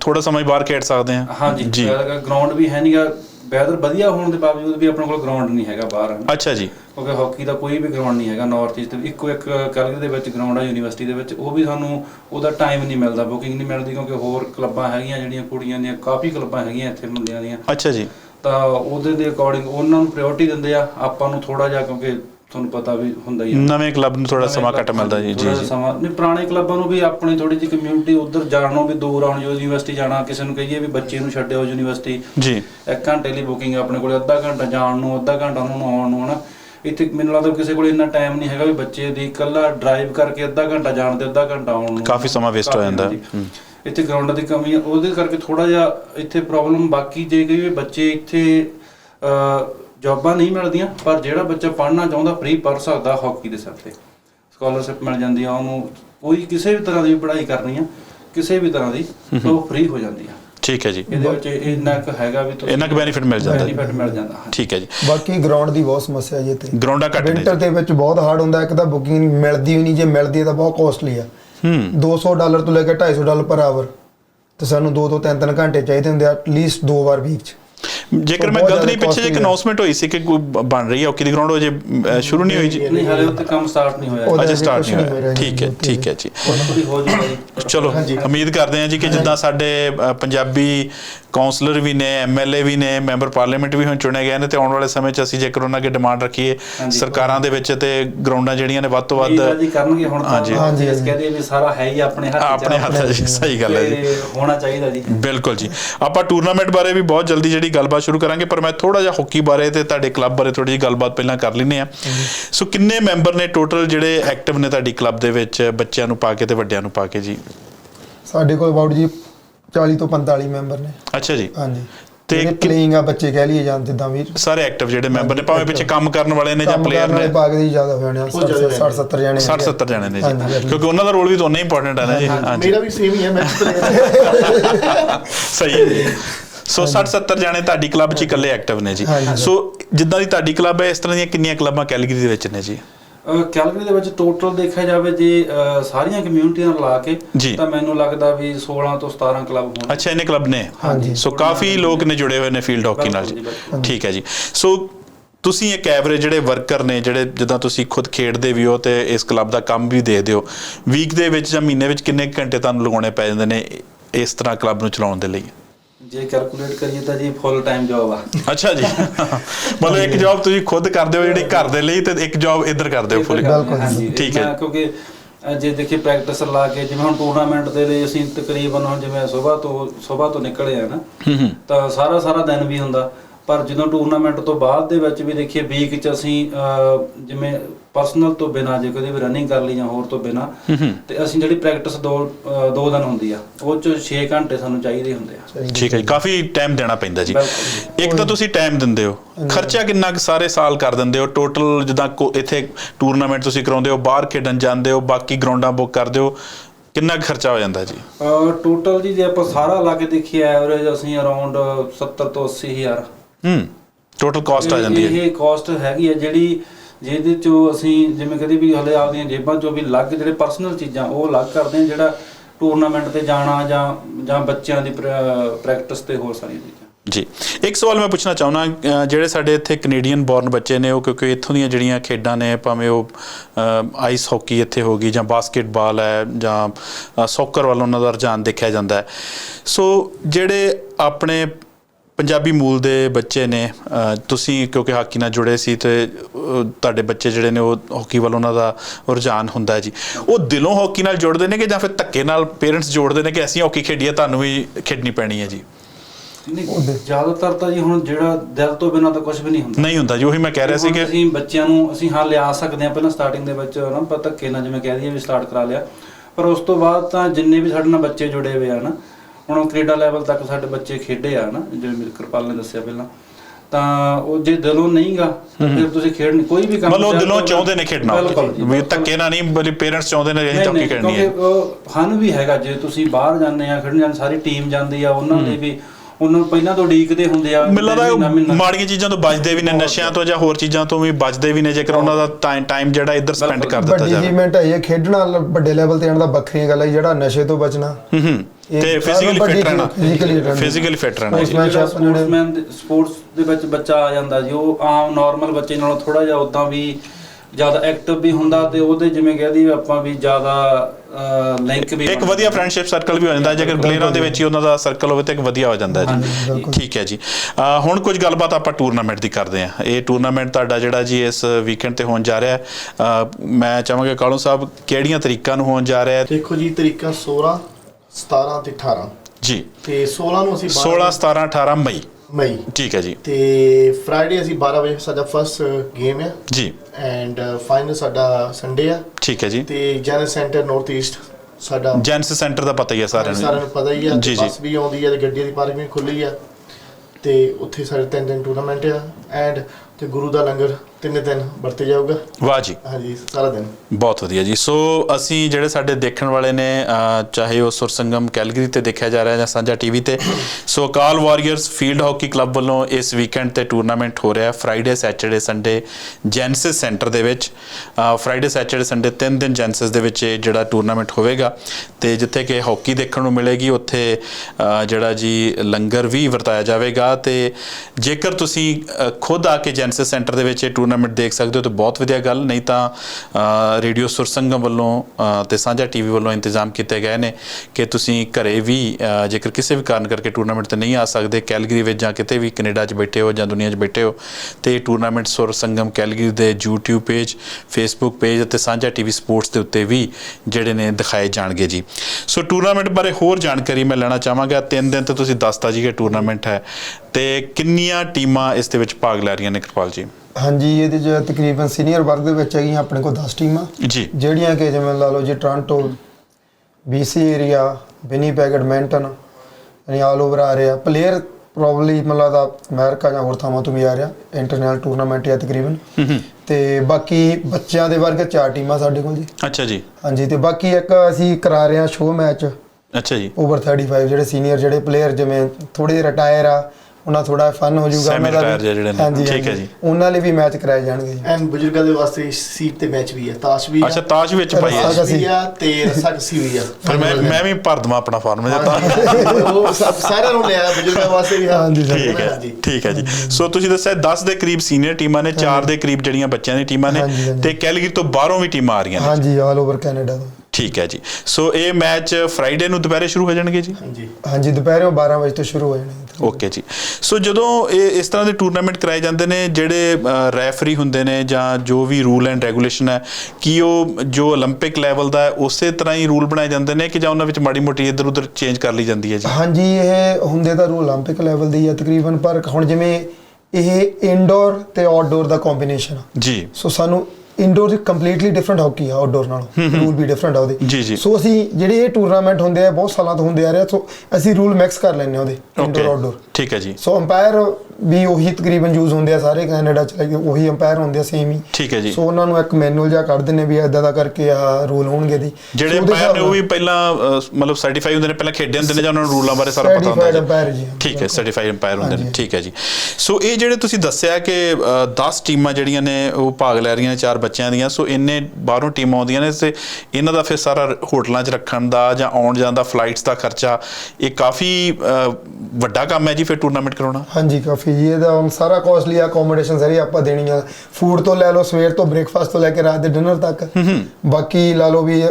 ਥੋੜਾ ਸਮਾਂ ਹੀ ਬਾਹਰ ਖੇਡ ਸਕਦੇ ਹਾਂ। ਹਾਂਜੀ ਜੀ। ਗਰਾਊਂਡ ਵੀ ਹੈ ਨਹੀਂਗਾ ਵੈਦਰ ਵਧੀਆ ਹੋਣ ਦੇ ਬਾਵਜੂਦ ਵੀ ਆਪਣੇ ਕੋਲ ਗਰਾਊਂਡ ਨਹੀਂ ਹੈਗਾ ਬਾਹਰ। ਅੱਛਾ ਜੀ। ਕਿਉਂਕਿ ਹਾਕੀ ਦਾ ਕੋਈ ਵੀ ਗਰਾਊਂਡ ਨਹੀਂ ਹੈਗਾ ਨਾਰਥ ਈਸਟ ਦੇ ਇੱਕੋ ਇੱਕ ਕੈਲਗਰੀ ਦੇ ਵਿੱਚ ਗਰਾਊਂਡ ਆ ਯੂਨੀਵਰਸਿਟੀ ਦੇ ਵਿੱਚ। ਉਹ ਵੀ ਸਾਨੂੰ ਉਹਦਾ ਟਾਈਮ ਨਹੀਂ ਮਿਲਦਾ ਬੁਕਿੰਗ ਨਹੀਂ ਮਿਲਦੀ ਕਿਉਂਕਿ ਹੋਰ ਕਲੱਬਾਂ ਹੈਗੀਆਂ ਜਿਹੜੀਆਂ ਕੁੜੀਆਂ ਦੀਆਂ ਕਾਫੀ ਕਲੱਬਾਂ ਹੈਗੀਆਂ ਇੱਥੇ ਮੁੰਡਿਆਂ ਦੀਆਂ। ਅੱਛਾ ਜੀ। ਤਾਂ ਉਹਦੇ ਦੇ ਅਕੋਰਡਿੰਗ ਉਹਨਾਂ ਨੂੰ ਪ੍ਰਾਇੋਰਟੀ ਦਿੰਦੇ ਆ ਆਪਾਂ ਨੂੰ ਥੋੜਾ ਜਿਹਾ ਕਿਉਂਕਿ ਤੁਹਾਨੂੰ ਪਤਾ ਵੀ ਹੁੰਦਾ ਹੀ ਆ। ਨਵੇਂ ਕਲੱਬ ਨੂੰ ਥੋੜਾ ਸਮਾਂ ਘੱਟ ਮਿਲਦਾ ਜੀ ਥੋੜ੍ਹਾ ਜੀ ਜਿਹਾ ਜੀ। ਸਮਾਂ ਨਹੀਂ ਪੁਰਾਣੇ ਕਲੱਬਾਂ ਨੂੰ ਵੀ ਆਪਣੀ ਥੋੜੀ ਜਿਹੀ ਕਮਿਊਨਿਟੀ ਉਧਰ ਜਾਣ ਨੂੰ ਵੀ ਦੂਰ ਆਉਣ ਜੋ ਯੂਨੀਵਰਸਿਟੀ ਜਾਣਾ ਕਿਸੇ ਨੂੰ ਕਹੀਏ ਵੀ ਬੱਚੇ ਨੂੰ ਛੱਡਿਓ ਯੂਨੀਵਰਸਿਟੀ ਜੀ। ਇੱਕ ਘੰਟੇ ਲਈ ਬੁਕਿੰਗ ਆਪਣੇ ਕੋਲੇ ਅੱਧਾ ਘੰਟਾ ਜਾਣ ਨੂੰ ਅੱਧਾ ਘੰਟਾ ਉਹਨਾਂ ਨੂੰ ਆਉਣ ਨੂੰ ਹਨਾ। ਇੱਥੇ ਮੈਨੂੰ ਲੱਗਦਾ ਕਿਸੇ ਕੋਲੇ ਇੰਨਾ ਟਾਈਮ ਨਹੀਂ ਹੈਗਾ ਵੀ ਬੱਚੇ ਦੀ ਇਕੱਲਾ ਡਰਾਈਵ ਕਰਕੇ ਅੱਧਾ ਘੰਟਾ ਜਾਣ ਤੇ ਅੱਧਾ ਘੰਟਾ ਆਉਣ ਨੂੰ। ਕਾਫੀ ਸਮਾਂ waste ਹੋ ਜਾਂਦਾ। ਹੂੰ। ਇੱਥੇ ਗਰਾਊਂਡਾਂ ਦੀ ਕਮੀ ਆ ਉਹਦੇ ਕਰਕੇ ਥੋੜਾ ਜਿਹਾ ਇੱਥੇ ਪ੍ਰੋਬਲਮ ਬਾਕੀ ਜੇ ਕਹੀਏ ਬੱਚੇ ਇੱਥੇ ਅਹ, ਜੌਬਾਂ ਨਹੀਂ ਮਿਲਦੀਆਂ ਪਰ ਜਿਹੜਾ ਬੱਚਾ ਪੜ੍ਹਨਾ ਚਾਹੁੰਦਾ ਫ੍ਰੀ ਪੜ੍ਹ ਸਕਦਾ ਹਾਕੀ ਦੇ ਸਿਰ ਤੇ। ਸਕਾਲਰਸ਼ਿਪ ਮਿਲ ਜਾਂਦੀ ਆ ਉਹਨੂੰ ਕੋਈ ਕਿਸੇ ਵੀ ਤਰ੍ਹਾਂ ਦੀ ਪੜ੍ਹਾਈ ਕਰਨੀ ਆ ਕਿਸੇ ਵੀ ਤਰ੍ਹਾਂ ਦੀ ਤਾਂ ਉਹ ਫ੍ਰੀ ਹੋ ਜਾਂਦੀ ਆ। ਠੀਕ ਹੈ ਜੀ। ਇਹਦੇ ਵਿੱਚ ਇੰਨਾ ਕੁ ਹੈਗਾ ਵੀ ਤੁਸੀਂ ਇੰਨਾ ਕੁ benefit ਮਿਲ ਜਾਂਦਾ। benefit ਮਿਲ ਜਾਂਦਾ ਹਾਂ ਠੀਕ ਹੈ ਜੀ। ਬਾਕੀ ਗਰਾਊਂਡ ਦੀ ਬਹੁਤ ਸਮੱਸਿਆ ਜੀ ਇੱਥੇ। ਗਰਾਊਂਡਾਂ ਘੱਟ ਨੇ ਵਿੰਟਰ ਦੇ ਵਿੱਚ ਬਹੁਤ ਹਾਰਡ ਹੁੰਦਾ ਇੱਕ ਤਾਂ ਬੁਕਿੰਗ ਮਿਲਦੀ ਵੀ ਨਹੀਂ ਜੇ ਮਿਲਦੀ ਹੈ ਤਾਂ ਬਹੁਤ ਕੋਸਟਲੀ ਆ। ਹੂੰ। 200 ਡਾਲਰ ਤੋਂ ਲੈ ਕੇ 250 ਡਾਲਰ ਪਰ ਆਵਰ ਤੇ ਸਾਨੂੰ 2 ਤੋਂ 3-3 ਘੰਟੇ ਚਾਹੀਦੇ ਹੁੰਦੇ ਆ ਐਟਲੀਸਟ ਦੋ ਵਾਰ ਵੀਕ ਚ। ਜੇਕਰ ਮੈਂ ਗਲਤ ਨਹੀਂ ਪਿੱਛੇ ਇੱਕ। ਅਨਾਉਂਸਮੈਂਟ ਹੋਈ ਸੀ ਕਿ ਕੋਈ ਬਣ ਰਹੀ ਹੈ ਹਾਕੀ ਦੀ ਗਰਾਊਂਡ ਉਹ ਜੇ ਸ਼ੁਰੂ ਨਹੀਂ ਹੋਈ ਜੀ? ਨਹੀਂ ਹਾਲੇ ਉੱਤੇ ਕੰਮ ਸਟਾਰਟ ਨਹੀਂ ਹੋਇਆ। ਅਜੇ ਸਟਾਰਟ ਨਹੀਂ ਹੋਇਆ। ਠੀਕ ਹੈ ਠੀਕ ਹੈ ਜੀ। ਚਲੋ। ਉਮੀਦ ਕਰਦੇ ਹਾਂ ਜੀ ਕਿ ਜਿੱਦਾਂ ਸਾਡੇ ਪੰਜਾਬੀ ਕਾਉਂਸਲਰ ਵੀ ਨੇ ਐਮਐਲਏ ਵੀ ਨੇ ਮੈਂਬਰ ਪਾਰਲੀਮੈਂਟ ਵੀ ਹੁਣ ਚੁਣੇ ਗਏ ਨੇ ਤੇ ਆਉਣ ਵਾਲੇ ਸਮੇਂ 'ਚ ਅਸੀਂ ਜੇਕਰ ਉਹਨਾਂ ਅੱਗੇ ਡਿਮਾਂਡ ਰੱਖੀਏ। ਸਰਕਾਰਾਂ ਦੇ ਵਿੱਚ ਤੇ ਗਰਾਊਂਡਾਂ ਜਿਹੜੀਆਂ ਨੇ ਵੱਧ ਤੋਂ ਵੱਧ ਜੀ ਕਰਨਗੇ ਹੁਣ ਤਾਂ। ਹਾਂਜੀ। ਹਾਂਜੀ, ਇਸ ਕਹਦੇ ਵੀ ਸਾਰਾ ਹੈ ਹੀ ਆਪਣੇ ਹੱਥ 'ਚ ਆਪਣੇ ਹੱਥ 'ਚ ਜੀ, ਸਹੀ ਗੱਲ ਹੈ ਜੀ। ਤੇ ਹੋਣਾ ਚਾਹੀਦਾ ਜੀ। ਬਿਲਕੁਲ ਜੀ। ਆਪਾਂ ਟੂਰਨਾਮੈਂਟ ਬਾਰੇ ਵੀ ਬਹੁਤ ਜਲਦੀ ਜਿਹੜੀ ਗੱਲਬਾਤ ਸ਼ੁਰੂ ਕਰਾਂਗੇ ਪਰ ਮੈਂ ਥੋੜਾ ਜਿਹਾ ਹਾਕੀ ਬਾਰੇ ਤੇ ਤੁਹਾਡੇ ਕਲੱਬ ਬਾਰੇ ਥੋੜੀ ਜਿਹੀ ਗੱਲਬਾਤ ਪਹਿਲਾਂ ਕਰ ਲੈਂਦੇ ਆ ਸੋ ਕਿੰਨੇ ਮੈਂਬਰ ਨੇ ਟੋਟਲ ਜਿਹੜੇ ਐਕਟਿਵ ਨੇ ਤੁਹਾਡੀ ਕਲੱਬ ਦੇ ਵਿੱਚ ਬੱਚਿਆਂ ਨੂੰ ਪਾ ਕੇ ਤੇ ਵੱਡਿਆਂ ਨੂੰ ਪਾ ਕੇ ਜੀ? ਸਾਡੇ ਕੋਲ ਅਬਾਊਟ ਜੀ 40 ਤੋਂ 45 ਮੈਂਬਰ ਨੇ। ਅੱਛਾ ਜੀ। ਹਾਂਜੀ। ਤੇ ਪਲੇਇੰਗ ਆ ਬੱਚੇ ਕਹਿ ਲਈਏ ਜਾਂ ਜਿੱਦਾਂ ਵੀ। ਸਾਰੇ ਐਕਟਿਵ ਜਿਹੜੇ ਮੈਂਬਰ ਨੇ ਭਾਵੇਂ ਪਿੱਛੇ ਕੰਮ ਕਰਨ ਵਾਲੇ ਨੇ ਜਾਂ ਪਲੇਅਰ ਨੇ। ਭਾਗ ਦੀ ਜ਼ਿਆਦਾ ਹੋ ਜਾਣੇ ਆ, ਉਹ ਜ਼ਿਆਦਾ 60 70 ਜਾਣੇ 60 70 ਜਣੇ ਨੇ ਜੀ। ਕਿਉਂਕਿ ਉਹਨਾਂ ਦਾ ਰੋਲ ਵੀ ਤਾਂ ਉਨਾ ਹੀ ਇੰਪੋਰਟੈਂਟ ਹੈ ਨਾ ਜੀ। ਹਾਂਜੀ ਮੇਰਾ ਵੀ ਸੇਮ ਹੀ ਹੈ ਮੈਂ ਵੀ player ਸਹੀ ਹੈ ਸੋ 60 70 ਜਾਣੇ ਤੁਹਾਡੀ ਕਲੱਬ 'ਚ ਇਕੱਲੇ ਐਕਟਿਵ ਨੇ ਜੀ। ਸੋ ਜਿੱਦਾਂ ਦੀ ਤੁਹਾਡੀ ਕਲੱਬ ਹੈ ਇਸ ਤਰ੍ਹਾਂ ਦੀਆਂ ਕਿੰਨੀਆਂ ਕਲੱਬਾਂ ਕੈਲਗਰੀ ਦੇ ਵਿੱਚ ਨੇ ਜੀ? ਕੈਲਗਰੀ ਦੇ ਵਿੱਚ ਟੋਟਲ ਦੇਖਿਆ ਜਾਵੇ ਜੇ ਸਾਰੀਆਂ ਕਮਿਊਨਿਟੀਆਂ ਨਾਲ ਲਾ ਕੇ। ਤਾਂ ਮੈਨੂੰ ਲੱਗਦਾ ਵੀ 16 ਤੋਂ 17 ਕਲੱਬ ਹੋਣ ਅੱਛਾ ਇਹਨੇ ਕਲੱਬ ਨੇ? ਹਾਂਜੀ। ਸੋ ਕਾਫੀ ਲੋਕ ਨੇ ਜੁੜੇ ਹੋਏ ਨੇ ਫੀਲਡ ਹਾਕੀ ਨਾਲ ਜੀ। ਠੀਕ ਹੈ ਜੀ। ਸੋ ਤੁਸੀਂ ਇੱਕ ਐਵਰੇਜ ਜਿਹੜੇ ਵਰਕਰ ਨੇ ਜਿਹੜੇ ਜਿੱਦਾਂ ਤੁਸੀਂ ਖੁਦ ਖੇਡਦੇ ਵੀ ਹੋ ਤੇ ਇਸ ਕਲੱਬ ਦਾ ਕੰਮ ਵੀ ਦੇਖਦੇ ਹੋ ਵੀਕ ਦੇ ਵਿੱਚ ਜਾਂ ਮਹੀਨੇ ਵਿੱਚ ਕਿੰਨੇ ਘੰਟੇ ਤੁਹਾਨੂੰ ਲਗਾਉਣੇ ਪੈ ਜਾਂਦੇ ਨੇ ਇਸ ਤਰ੍ਹਾਂ ਕਲੱਬ ਨੂੰ ਚਲਾਉਣ ਦੇ ਲਈ? ਜੇ ਕੈਲਕੂਲੇਟ ਕਰੀਏ ਤਾਂ ਜੀ ਫੁੱਲ ਟਾਈਮ ਜੌਬ ਆ। ਅੱਛਾ ਜੀ। ਮਤਲਬ ਇੱਕ ਜੌਬ ਤੁਸੀਂ ਖੁਦ ਕਰਦੇ ਹੋ ਜਿਹੜੀ ਘਰ ਦੇ ਲਈ ਤੇ ਇੱਕ ਜੌਬ ਇੱਧਰ ਕਰਦੇ ਹੋ ਫੁੱਲੀ ਬਿਲਕੁਲ। ਹਾਂਜੀ, ਠੀਕ ਹੈ। ਕਿਉਂਕਿ ਜੇ ਦੇਖੀ ਪ੍ਰੈਕਟਿਸ ਲਾ ਕੇ ਜਿਵੇਂ ਹੁਣ ਟੂਰਨਾਮੈਂਟ ਦੇ ਲਈ ਅਸੀਂ ਤਕਰੀਬਨ ਹੁਣ ਜਿਵੇਂ ਸਵੇਰ ਤੋਂ ਸਵੇਰ ਤੋਂ ਨਿਕਲੇ ਆ ਨਾ ਤਾਂ ਸਾਰਾ ਸਾਰਾ ਦਿਨ ਵੀ ਹੁੰਦਾ। ਪਰ ਜਦੋਂ ਟੂਰਨਾਮੈਂਟ ਤੋਂ ਬਾਅਦ ਦੇ ਵਿੱਚ ਵੀ ਦੇਖੀਏ ਵੀਕ ਚ ਅਸੀਂ ਜਿਵੇਂ ਪਰਸਨਲ ਤੋਂ ਬਿਨਾ ਜੇ ਕਦੇ ਵੀ ਰਨਿੰਗ ਕਰ ਲਈ ਜਾਂ ਹੋਰ ਤੋਂ ਬਿਨਾ ਤੇ ਅਸੀਂ ਜਿਹੜੀ ਪ੍ਰੈਕਟਿਸ ਦੋ ਦੋ ਦਿਨ ਹੁੰਦੀ ਆ ਉਹ ਚ 6 ਘੰਟੇ ਸਾਨੂੰ ਚਾਹੀਦੇ ਹੁੰਦੇ ਆ। ਠੀਕ ਹੈ ਜੀ ਕਾਫੀ ਟਾਈਮ ਦੇਣਾ ਪੈਂਦਾ ਜੀ। ਇੱਕ ਤਾਂ ਤੁਸੀਂ ਟਾਈਮ ਦਿੰਦੇ ਹੋ। ਖਰਚਾ ਕਿੰਨਾ ਕੁ ਸਾਰੇ ਸਾਲ ਕਰ ਦਿੰਦੇ ਹੋ? ਟੋਟਲ ਜਿੱਦਾਂ ਕੋ- ਇੱਥੇ ਟੂਰਨਾਮੈਂਟ ਤੁਸੀਂ ਕਰਾਉਂਦੇ ਹੋ ਬਾਹਰ ਖੇਡਣ ਜਾਂਦੇ ਹੋ ਬਾਕੀ ਗਰਾਊਂਡਾਂ ਬੁੱਕ ਕਰਦੇ ਹੋ ਕਿੰਨਾ ਕੁ ਖਰਚਾ ਹੋ ਜਾਂਦਾ ਜੀ? ਟੋਟਲ ਜੀ ਜੇ ਆਪਾਂ ਸਾਰਾ ਲਾ ਕੇ ਦੇਖੀਏ ਐਵਰੇਜ ਅਸੀਂ ਅਰਾਊਂਡ 70 ਤੋਂ 80 ਹਜ਼ਾਰ। ਹੂੰ ਟੋਟਲ ਕਾਸਟ ਆ ਜਾਂਦੀ ਹੈ। ਇਹ ਕਾਸਟ ਹੈਗੀ ਹੈ ਜਿਹੜੀ ਜਿਹਦੇ ਚੋਂ ਅਸੀਂ ਜਿਵੇਂ ਕਦੇ ਵੀ ਹਲੇ ਆਪਦੀਆਂ ਜੇਬਾਂ ਚੋਂ ਵੀ ਅਲੱਗ ਜਿਹੜੇ ਪਰਸਨਲ ਚੀਜ਼ਾਂ ਉਹ ਅਲੱਗ ਕਰਦੇ ਹਾਂ, ਜਿਹੜਾ ਟੂਰਨਾਮੈਂਟ ਤੇ ਜਾਣਾ ਜਾਂ ਜਾਂ ਬੱਚਿਆਂ ਦੀ ਪ੍ਰੈਕਟਿਸ ਤੇ ਹੋਰ ਸਾਰੀਆਂ ਚੀਜ਼ਾਂ। ਜੀ। ਇੱਕ ਸਵਾਲ ਮੈਂ ਪੁੱਛਣਾ ਚਾਹੁੰਦਾ ਜਿਹੜੇ ਸਾਡੇ ਇੱਥੇ ਕੈਨੇਡੀਅਨ ਬੌਰਨ ਬੱਚੇ ਨੇ ਉਹ ਕਿਉਂਕਿ ਇੱਥੋਂ ਦੀਆਂ ਜਿਹੜੀਆਂ ਖੇਡਾਂ ਨੇ, ਭਾਵੇਂ ਉਹ ਆਈਸ ਹਾਕੀ ਇੱਥੇ ਹੋ ਗਈ ਜਾਂ ਬਾਸਕਟਬਾਲ ਹੈ ਜਾਂ ਸੌਕਰ ਵੱਲ ਉਹਨਾਂ ਦਾ ਰੁਝਾਨ ਦੇਖਿਆ ਜਾਂਦਾ ਹੈ। ਸੋ ਜਿਹੜੇ ਆਪਣੇ ਪੰਜਾਬੀ ਮੂਲ ਦੇ ਬੱਚੇ ਨੇ ਤੁਸੀਂ ਕਿਉਂਕਿ ਹਾਕੀ ਨਾਲ ਜੁੜੇ ਸੀ ਤੇ ਤੁਹਾਡੇ ਬੱਚੇ ਜਿਹੜੇ ਨੇ ਉਹ ਹਾਕੀ ਵੱਲ ਉਹਨਾਂ ਦਾ ਰੁਝਾਨ ਹੁੰਦਾ ਜੀ। ਉਹ ਦਿਲੋਂ ਹਾਕੀ ਨਾਲ ਜੁੜਦੇ ਨੇ ਕਿ ਜਾਂ ਫਿਰ ਧੱਕੇ ਨਾਲ ਪੇਰੈਂਟਸ ਜੋੜਦੇ ਨੇ ਕਿ ਅਸੀਂ ਹਾਕੀ ਖੇਡੀਏ ਤੁਹਾਨੂੰ ਵੀ ਖੇਡਣੀ ਪੈਣੀ ਹੈ ਜੀ? ਨਹੀਂ ਜ਼ਿਆਦਾਤਰ ਤਾਂ ਜੀ ਹੁਣ ਜਿਹੜਾ ਦਿਲ ਤੋਂ ਬਿਨਾਂ ਤਾਂ ਕੁਝ ਵੀ ਨਹੀਂ ਹੁੰਦਾ। ਨਹੀਂ ਹੁੰਦਾ ਜੀ ਉਹੀ ਮੈਂ ਕਹਿ ਰਿਹਾ ਸੀ ਕਿ ਅਸੀਂ ਬੱਚਿਆਂ ਨੂੰ ਅਸੀਂ ਹਾਂ ਲਿਆ ਸਕਦੇ ਹਾਂ ਪਹਿਲਾਂ ਸਟਾਰਟਿੰਗ ਦੇ ਵਿੱਚ ਨਾ ਆਪਾਂ ਧੱਕੇ ਨਾਲ ਜਿਵੇਂ ਕਹਿ ਦਈਏ ਵੀ ਸਟਾਰਟ ਕਰਾ ਲਿਆ। ਪਰ ਉਸ ਤੋਂ ਬਾਅਦ ਤਾਂ ਜਿੰਨੇ ਵੀ ਸਾਡੇ ਨਾਲ ਬੱਚੇ ਜੁੜੇ ਹੋਏ ਆ ਨਾ ਹੁਣ ਉਹ ਕੈਨੇਡਾ ਲੈਵਲ ਤੱਕ ਸਾਡੇ ਬੱਚੇ ਖੇਡੇ ਆ ਨਾ ਜਿਵੇਂ ਮੇਰੇ ਕਿਰਪਾਲ ਨੇ ਦੱਸਿਆ ਪਹਿਲਾਂ ਤਾਂ ਉਹ ਜੇ ਦਿਲੋਂ ਨਹੀਂਗਾ ਫਿਰ ਤੁਸੀਂ ਖੇਡ ਨਹੀਂ ਕੋਈ ਵੀ ਕੰਮ ਮਤਲਬ ਦਿਲੋਂ ਚਾਹੁੰਦੇ ਨੇ ਖੇਡਣਾ। ਬਿਲਕੁਲ ਜੀ, ਵੀ। ਧੱਕੇ ਨਾਲ ਨਹੀਂ ਬਲੀ ਪੇਰੈਂਟਸ ਚਾਹੁੰਦੇ ਨੇ ਹਾਕੀ ਨਹੀਂ, ਖੇਡਣੀ ਹੈ। ਹਨ ਵੀ ਹੈਗਾ ਜੇ ਤੁਸੀਂ ਬਾਹਰ ਜਾਂਦੇ ਆ ਖੇਡਣ ਜਾਂਦੇ ਸਾਰੀ ਟੀਮ ਜਾਂਦੀ ਆ ਉਹਨਾਂ ਦੇ ਵੀ ਉਹਨਾਂ ਪਹਿਲਾਂ ਤੋਂ ਉਡੀਕਦੇ ਹੁੰਦੇ ਆ ਮੈਨੂੰ ਲੱਗਦਾ। ਮਾੜੀਆਂ ਚੀਜ਼ਾਂ ਤੋਂ ਬਚਦੇ ਵੀ ਨੇ ਨਸ਼ਿਆਂ ਤੋਂ ਜਾਂ ਹੋਰ ਚੀਜ਼ਾਂ ਤੋਂ ਵੀ ਬਚਦੇ ਵੀ ਨੇ ਜੇਕਰ ਉਹਨਾਂ ਦਾ ਟਾਈਮ ਜਿਹੜਾ ਇੱਧਰ ਸਪੈਂਡ। ਕਰ ਦਿੱਤਾ ਵੱਡੀ ਜਾਵੇ। ਅਚੀਵਮੈਂਟ ਹੈ ਇਹ ਖੇਡਣਾ ਵੱਡੇ ਲੈਵਲ ਤੇ ਜਾਣ ਦਾ ਵੱਖਰੀ ਗੱਲ ਹੈ ਜਿਹੜਾ ਨਸ਼ੇ ਤੋਂ ਬਚਣਾ। ਹੂੰ ਹੂੰ। ਤੇ ਫਿਜ਼ੀਕਲੀ ਫਿਟ ਰਹਿਣਾ। ਫਿਜ਼ੀਕਲੀ ਫਿਟ ਰਹਿਣਾ। ਸਪੋਰਟਸਮੈਨ ਸਪੋਰਟਸ ਦੇ ਵਿੱਚ ਬੱਚਾ ਆ ਜਾਂਦਾ ਜੀ ਉਹ ਆਮ ਨਾਰਮਲ ਬੱਚੇ ਨਾਲੋਂ ਥੋੜਾ ਜਿਹਾ ਉਦਾਂ ਵੀ ਜ਼ਿਆਦਾ ਐਕਟਿਵ ਵੀ ਹੁੰਦਾ ਤੇ ਉਹਦੇ ਜਿਵੇਂ ਕਹਦੀ ਆਪਾਂ ਵੀ ਜ਼ਿਆਦਾ ਲਿੰਕ ਵੀ ਇੱਕ ਵਧੀਆ ਫਰੈਂਡਸ਼ਿਪ ਸਰਕਲ ਵੀ ਹੋ ਜਾਂਦਾ ਜੇਕਰ ਪਲੇਅਰਾਂ ਦੇ ਵਿੱਚ ਹੀ ਉਹਨਾਂ ਦਾ ਸਰਕਲ ਹੋਵੇ ਤਾਂ ਇੱਕ ਵਧੀਆ ਹੋ ਜਾਂਦਾ ਹੈ ਜੀ। ਠੀਕ ਹੈ ਜੀ। ਹੁਣ ਕੁਝ ਗੱਲਬਾਤ ਆਪਾਂ ਟੂਰਨਾਮੈਂਟ ਦੀ ਕਰਦੇ ਹਾਂ। ਇਹ ਟੂਰਨਾਮੈਂਟ ਤੁਹਾਡਾ ਜਿਹੜਾ ਜੀ ਇਸ ਵੀਕਐਂਡ ਤੇ ਹੋਣ ਜਾ ਰਿਹਾ ਹੈ ਮੈਂ ਚਾਹਾਂਗਾ ਕਾਲੂ ਸਾਹਿਬ ਕਿਹੜੀਆਂ ਤਰੀਕਾਂ ਨੂੰ ਹੋਣ ਜਾ ਰਿਹਾ ਹੈ? ਦੇਖੋ ਜੀ ਤਰੀਕਾ 16 17 ਤੇ 18 ਜੀ। ਤੇ 16 ਨੂੰ ਅਸੀਂ 16 17 18 ਮਈ। ਮਈ। ਠੀਕ ਹੈ ਜੀ। ਤੇ ਫਰਾਈਡੇ ਅਸੀਂ 12 ਵਜੇ ਸਾਡਾ ਫਰਸਟ ਗੇਮ ਹੈ। ਜੀ। ਐਂਡ ਫਾਈਨਲ ਸਾਡਾ ਸੰਡੇ ਆ। ਠੀਕ ਹੈ ਜੀ। ਤੇ ਜੈਨ ਸੈਂਟਰ ਨਾਰਥ ਈਸਟ ਸਾਡਾ ਜੈਂਸ ਸੈਂਟਰ ਦਾ ਪਤਾ ਹੀ ਹੈ ਸਾਰਿਆਂ ਸਾਰਿਆਂ ਨੂੰ ਪਤਾ ਹੀ ਆ। ਜੀ ਜੀ। ਬੱਸ ਵੀ ਆਉਂਦੀ ਆ ਤੇ ਗੱਡੀਆਂ ਦੀ ਪਾਰਕਿੰਗ ਖੁੱਲੀ ਆ। ਤੇ ਉੱਥੇ ਸਾਡੇ ਤਿੰਨ ਦਿਨ ਟੂਰਨਾਮੈਂਟ ਆ। ਐਂਡ ਤੇ ਗੁਰੂ ਦਾ ਲੰਗਰ ਤਿੰਨ ਦਿਨ ਵਰਤੇ ਜਾਊਗਾ? ਵਾਹ ਜੀ। ਹਾਂਜੀ ਸਾਰਾ ਦਿਨ। ਬਹੁਤ ਵਧੀਆ ਜੀ। ਸੋ ਅਸੀਂ ਜਿਹੜੇ ਸਾਡੇ ਦੇਖਣ ਵਾਲੇ ਨੇ ਅਹ, ਚਾਹੇ ਉਹ ਸੁਰਸੰਗਮ ਕੈਲਗਰੀ ਤੇ ਦੇਖਿਆ ਜਾ ਰਿਹਾ ਜਾਂ ਸਾਂਝਾ ਟੀਵੀ ਤੇ so Akal warriors field hockey club ਵੱਲੋਂ ਇਸ ਵੀਕਐਂਡ ਤੇ ਟੂਰਨਾਮੈਂਟ ਹੋ ਰਿਹਾ। Friday Saturday Sunday Genesis centre ਦੇ ਵਿੱਚ। ਫਰਾਈਡੇ ਸੈਟਰਡੇ ਸੰਡੇ ਤਿੰਨ ਦਿਨ ਜੈਨਸਿਸ ਦੇ ਵਿੱਚ ਇਹ ਜਿਹੜਾ ਟੂਰਨਾਮੈਂਟ ਹੋਵੇਗਾ। ਤੇ ਜਿੱਥੇ ਕਿ ਹਾਕੀ ਦੇਖਣ ਨੂੰ ਮਿਲੇਗੀ ਉੱਥੇ ਜਿਹੜਾ ਜੀ ਲੰਗਰ ਵੀ ਵਰਤਾਇਆ ਜਾਵੇਗਾ। ਤੇ ਜੇਕਰ ਤੁਸੀਂ ਖੁਦ ਆ ਕੇ ਜੈਨਸਿਸ ਸੈਂਟਰ ਦੇ ਵਿੱਚ ਇਹ ਟੂਰਨਾਮੈਂਟ ਟੂਰਨਾਮੈਂਟ ਦੇਖ ਸਕਦੇ ਹੋ ਤਾਂ ਬਹੁਤ ਵਧੀਆ ਗੱਲ ਨਹੀਂ ਤਾਂ ਰੇਡੀਓ ਸੁਰਸੰਗਮ ਵੱਲੋਂ ਅਹ, ਤੇ ਸਾਂਝਾ ਟੀਵੀ ਵੱਲੋਂ ਇੰਤਜ਼ਾਮ ਕੀਤੇ ਗਏ ਨੇ ਕਿ ਤੁਸੀਂ ਘਰੇ ਵੀ ਜੇਕਰ ਕਿਸੇ ਵੀ ਕਾਰਨ ਕਰਕੇ ਟੂਰਨਾਮੈਂਟ ਤੇ ਨਹੀਂ ਆ ਸਕਦੇ ਕੈਲਗਰੀ ਵਿੱਚ ਜਾਂ ਕਿਤੇ ਵੀ ਕੈਨੇਡਾ 'ਚ ਬੈਠੇ ਹੋ ਜਾਂ ਦੁਨੀਆ 'ਚ ਬੈਠੇ ਹੋ ਤੇ ਟੂਰਨਾਮੈਂਟ ਸੁਰਸੰਗਮ ਕੈਲਗਰੀ ਦੇ YouTube ਪੇਜ Facebook ਪੇਜ ਅਤੇ ਸਾਂਝਾ ਟੀਵੀ ਸਪੋਰਟਸ ਦੇ ਉੱਤੇ ਵੀ ਜਿਹੜੇ ਨੇ ਦਿਖਾਏ ਜਾਣਗੇ ਜੀ। ਸੋ ਟੂਰਨਾਮੈਂਟ ਬਾਰੇ ਹੋਰ ਜਾਣਕਾਰੀ ਮੈਂ ਲੈਣਾ ਚਾਹਾਂਗਾ। ਤਿੰਨ ਦਿਨ ਤੇ ਤੁਸੀਂ ਦੱਸਤਾ ਜੀ ਕਿ ਟੂਰਨਾਮੈਂਟ ਹੈ ਤੇ ਕਿੰਨੀਆਂ ਟੀਮਾਂ ਇਸ ਦੇ ਵਿੱਚ ਭਾਗ ਲੈ ਰਹੀਆਂ ਨੇ ਕਿਰਪਾਲ ਜੀ? ਹਾਂਜੀ ਇਹਦੇ ਚ ਤਕਰੀਬਨ ਸੀਨੀਅਰ ਵਰਗ ਦੇ ਵਿੱਚ ਹੈਗੀਆਂ ਆਪਣੇ ਕੋਲ 10 ਟੀਮਾਂ। ਜੀ। ਜਿਹੜੀਆਂ ਕਿ ਜਿਵੇਂ ਲਾ ਲਓ ਜੀ Toronto BC area Winnipeg Edmonton ਯਾਨੀ ਆਲ ਓਵਰ ਆ ਰਿਹਾ। ਪਲੇਅਰ ਪ੍ਰੋਬਬਲੀ ਮੈਨੂੰ ਲੱਗਦਾ ਅਮਰੀਕਾ ਜਾਂ ਹੋਰ ਥਾਵਾਂ ਤੋਂ ਵੀ ਆ ਰਿਹਾ ਇੰਟਰਨੈਸ਼ਨਲ ਟੂਰਨਾਮੈਂਟ ਹੈ ਤਕਰੀਬਨ ਤੇ ਬਾਕੀ ਬੱਚਿਆਂ ਦੇ ਵਰਗ ਚਾਰ ਟੀਮਾਂ ਸਾਡੇ ਕੋਲ ਜੀ। ਅੱਛਾ ਜੀ। ਹਾਂਜੀ ਤੇ ਬਾਕੀ ਇੱਕ ਅਸੀਂ ਕਰਾ ਰਹੇ ਹਾਂ ਸ਼ੋਅ ਮੈਚ ਅੱਛਾ ਜੀ। ਓਵਰ 35 ਜਿਹੜੇ ਸੀਨੀਅਰ ਜਿਹੜੇ ਪਲੇਅਰ ਜਿਵੇਂ ਥੋੜੇ ਰਿਟਾਇਰ ਆ ਉਹਨਾਂ ਥੋੜਾ ਫਨ ਹੋ ਜਾਊਗਾ Semi ਉਹਨਾਂ ਦਾ retire ਵੀ। ਜਿਹੜੇ ਨੇ। ਹਾਂਜੀ, ਠੀਕ ਹੈ ਹਾਂਜੀ। ਜੀ। ਉਹਨਾਂ ਲਈ ਵੀ ਮੈਚ ਕਰਾਏ ਜਾਣਗੇ ਜੀ। ਐਂਡ ਬਜ਼ੁਰਗਾਂ ਦੇ ਵਾਸਤੇ ਸੀਟ ਤੇ ਮੈਚ ਵੀ ਹੈ। ਤਾਸ਼ ਵੀ ਅੱਛਾ ਤਾਸ਼ ਵਿੱਚ ਪਾਈ ਹੈ। ਤਾਸ਼ ਵੀ ਆ ਤੇ ਰੱਸਾ ਕੱਸੀ ਵੀ ਆ ਫਿਰ ਮੈਂ ਮੈਂ ਵੀ ਭਰ ਦਵਾਂ ਆਪਣਾ ਫਾਰਮ ਜੇ ਤਾਂ ਉਹ ਸਭ ਸਾਰਿਆਂ ਨੂੰ ਲਿਆ ਬਜ਼ੁਰਗਾਂ ਵਾਸਤੇ ਵੀ ਹਾਂਜੀ, ਸਰ। ਠੀਕ ਹੈ ਠੀਕ ਹੈ ਜੀ। ਸੋ ਤੁਸੀਂ ਦੱਸਿਆ 10 ਦੇ ਕਰੀਬ ਸੀਨੀਅਰ ਟੀਮਾਂ ਨੇ 4 ਦੇ ਕਰੀਬ ਜਿਹੜੀਆਂ ਬੱਚਿਆਂ ਦੀ ਟੀਮਾਂ ਨੇ ਹਾਂਜੀ, ਹਾਂਜੀ। ਤੇ ਕੈਲਗਰੀ ਤੋਂ ਬਾਹਰੋਂ ਵੀ ਟੀਮਾਂ ਆ ਰਹੀਆਂ ਨੇ। ਹਾਂਜੀ ਆਲ ਓਵਰ ਕੈਨੇਡਾ ਤੋਂ। ਠੀਕ ਹੈ ਜੀ ਸੋ ਇਹ ਮੈਚ ਫਰਾਈਡੇ ਨੂੰ ਦੁਪਹਿਰੇ ਸ਼ੁਰੂ ਹੋ ਜਾਣਗੇ ਜੀ ਹਾਂਜੀ ਹਾਂਜੀ ਦੁਪਹਿਰੇ 12 ਵਜੇ ਤੋਂ ਸ਼ੁਰੂ ਹੋ ਜਾਣੇ ਜੀ। ਓਕੇ ਜੀ ਸੋ ਜਦੋਂ ਇਹ ਇਸ ਤਰ੍ਹਾਂ ਦੇ ਟੂਰਨਾਮੈਂਟ ਕਰਾਏ ਜਾਂਦੇ ਨੇ ਜਿਹੜੇ ਰੈਫਰੀ ਹੁੰਦੇ ਨੇ ਜਾਂ ਜੋ ਵੀ ਰੂਲ ਐਂਡ ਰੈਗੂਲੇਸ਼ਨ ਹੈ ਕੀ ਉਹ ਜੋ 올림픽 ਲੈਵਲ ਦਾ ਹੈ ਉਸੇ ਤਰ੍ਹਾਂ ਹੀ ਰੂਲ ਬਣਾਏ ਜਾਂਦੇ ਨੇ ਕਿ ਜਾਂ ਉਹਨਾਂ ਵਿੱਚ ਮਾੜੀ ਮੋਟੀ ਇੱਧਰ ਉੱਧਰ ਚੇਂਜ ਕਰ ਲਈ ਜਾਂਦੀ ਹੈ ਜੀ ਹਾਂਜੀ ਇਹ ਹੁੰਦੇ ਤਾਂ ਰੂਲ 올림픽 ਲੈਵਲ ਦੇ ਹੀ ਆ ਤਕਰੀਬਨ ਪਰ ਹੁਣ ਜਿਵੇਂ ਇਹ ਇਨਡੋਰ ਤੇ ਆਊਟਡੋਰ ਦਾ ਕੰਬੀਨੇਸ਼ਨ ਆ ਜੀ ਸੋ ਸਾਨੂੰ ਇਨਡੋਰ ਦੀ ਕੰਪਲੀਟਲੀ ਡਿਫਰੈਂਟ ਹਾਕੀ ਆ ਆਊਟਡੋਰ ਨਾਲੋਂ। ਰੂਲ ਵੀ ਡਿਫਰੈਂਟ ਆ ਉਹਦੇ। ਜੀ, ਜੀ। ਸੋ ਅਸੀਂ ਜਿਹੜੇ ਇਹ ਟੂਰਨਾਮੈਂਟ ਹੁੰਦੇ ਆ ਬਹੁਤ ਸਾਲਾਂ ਤੋਂ ਹੁੰਦੇ ਆ ਰਹੇ ਸੋ ਅਸੀਂ ਰੂਲ ਮਿਕਸ ਕਰ ਲੈਂਦੇ ਆ ਉਹਦੇ ਇਨਡੋਰ ਆਊਟਡੋਰ ਠੀਕ ਹੈ ਜੀ। ਸੋ ਅੰਪਾਇਰ ਵੀ ਉਹੀ ਤਕਰੀਬਨ ਯੂਜ਼ ਹੁੰਦੇ ਆ ਸਾਰੇ ਕੈਨੇਡਾ ਚ ਉਹੀ ਅੰਪਾਇਰ ਹੁੰਦੇ ਆ ਸੇਮ ਹੀ। ਠੀਕ ਹੈ ਜੀ। ਸੋ ਉਹਨਾਂ ਨੂੰ ਇੱਕ ਮੈਨੂਅਲ ਜਿਹਾ ਕੱਢ ਦਿੰਦੇ ਵੀ ਇਦਾਂ ਦਾ ਕਰਕੇ ਆ ਰੂਲ ਹੋਣਗੇ ਦੀ ਜਿਹੜੇ ਅੰਪਾਇਰ ਨੇ ਉਹ ਵੀ ਪਹਿਲਾਂ ਮਤਲਬ ਸਰਟੀਫਾਈ ਹੁੰਦੇ ਨੇ ਪਹਿਲਾਂ ਖੇਡੇ ਹੁੰਦੇ ਨੇ ਜਾਂ ਉਹਨਾਂ ਨੂੰ ਰੂਲਾਂ ਬਾਰੇ ਸਾਰਾ ਪਤਾ ਹੁੰਦਾ ਜੀ? ਜੀ। ਠੀਕ ਹੈ ਸਰਟੀਫਾਈਡ ਅੰਪਾਇਰ ਹੁੰਦੇ ਨੇ। ਠੀਕ ਹੈ ਜੀ। ਸੋ ਇਹ ਜਿਹੜੇ ਤੁਸੀਂ ਦੱਸਿਆ ਕਿ ਅਹ, 10 ਟੀਮਾਂ ਜਿਹੜੀਆਂ ਨੇ ਉਹ ਭਾਗ ਲੈ ਰਹੀਆਂ ਚਾਰ ਬੱਚਿਆਂ ਦੀਆਂ ਸੋ ਇੰਨੇ ਬਾਹਰੋਂ ਟੀਮਾਂ ਆਉਂਦੀਆਂ ਨੇ ਤੇ ਇਹਨਾਂ ਦਾ ਫਿਰ ਸਾਰਾ ਹੋਟਲਾਂ 'ਚ ਰੱਖਣ ਦਾ ਜਾਂ ਆਉਣ ਜਾਣ ਦਾ ਫਲਾਈਟਸ ਦਾ ਖਰਚਾ ਇਹ ਕਾਫੀ ਵੱਡਾ ਕੰਮ ਹੈ ਜੀ ਫਿਰ ਟੂਰਨਾਮੈਂਟ ਕਰਾਉਣਾ? ਹਾਂਜੀ ਕਾਫੀ ਜੀ ਇਹਦਾ ਹੁਣ ਸਾਰਾ ਕਾਸਟਲੀ ਅਕੋਮੋਡੇਸ਼ਨ ਸਾਰੀ ਆਪਾਂ ਦੇਣੀ ਆ ਫੂਡ ਤੋਂ ਲੈ ਲਓ ਸਵੇਰ ਤੋਂ ਬ੍ਰੇਕਫਾਸਟ ਤੋਂ ਲੈ ਕੇ ਰਾਤ ਦੇ ਡਿਨਰ ਤੱਕ। ਬਾਕੀ ਲਾ ਲਓ ਵੀ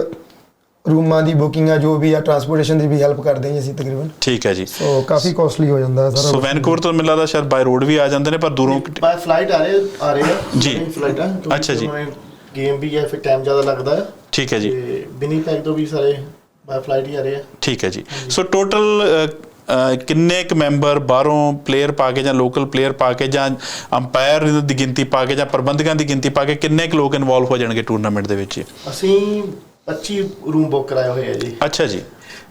ਰੂਮਾਂ ਦੀ ਬੁਕਿੰਗ ਆ ਜੋ ਵੀ ਆ ਟਰਾਂਸਪੋਰਟੇਸ਼ਨ ਦੀ ਵੀ ਹੈਲਪ ਕਰਦੇ ਹਾਂ ਜੀ ਅਸੀਂ ਤਕਰੀਬਨ। ਠੀਕ ਹੈ ਜੀ। ਸੋ ਕਾਫੀ ਕਾਸਟਲੀ ਹੋ ਜਾਂਦਾ ਸਾਰਾ ਸੋ ਵੈਨਕੂਵਰ ਤੋਂ ਮੈਨੂੰ ਲੱਗਦਾ ਸ਼ਾਇਦ ਬਾਈ ਰੋਡ ਵੀ ਆ ਜਾਂਦੇ ਨੇ ਪਰ ਦੂਰੋਂ ਬਾਈ ਫਲਾਈਟ ਆ ਰਹੇ ਆ ਰਹੇ ਆ। ਜੀ। ਫਲਾਈਟਾਂ ਅੱਛਾ ਜੀ। ਗੇਮ ਵੀ ਹੈ ਫਿਰ ਟਾਈਮ ਜ਼ਿਆਦਾ ਲੱਗਦਾ ਹੈ ਠੀਕ ਹੈ ਜੀ। ਤੇ ਬਿਨੀ ਪੈਕ ਤੋਂ ਵੀ ਸਾਰੇ ਬਾਈ ਫਲਾਈਟ ਹੀ ਆ ਰਹੇ ਆ। ਠੀਕ ਹੈ ਜੀ। ਸੋ ਟੋਟਲ ਕਿੰਨੇ ਕੁ ਮੈਂਬਰ ਬਾਹਰੋਂ ਪਲੇਅਰ ਪਾ ਕੇ ਜਾਂ ਲੋਕਲ ਪਲੇਅਰ ਪਾ ਕੇ ਜਾਂ ਅੰਪਾਇਰ ਦੀ ਗਿਣਤੀ ਪਾ ਕੇ ਜਾਂ ਪ੍ਰਬੰਧਕਾਂ ਦੀ ਗਿਣਤੀ ਪਾ ਕੇ ਕਿੰਨੇ ਕੁ ਲੋਕ ਇਨਵੋਲਵ ਹੋ ਜਾਣਗੇ ਟੂਰਨਾਮੈਂਟ ਦੇ ਵਿੱਚ? ਅਸੀਂ 25 ਰੂਮ ਬੁੱਕ ਕਰਾਏ ਹੋਏ ਆ ਜੀ। ਅੱਛਾ ਜੀ।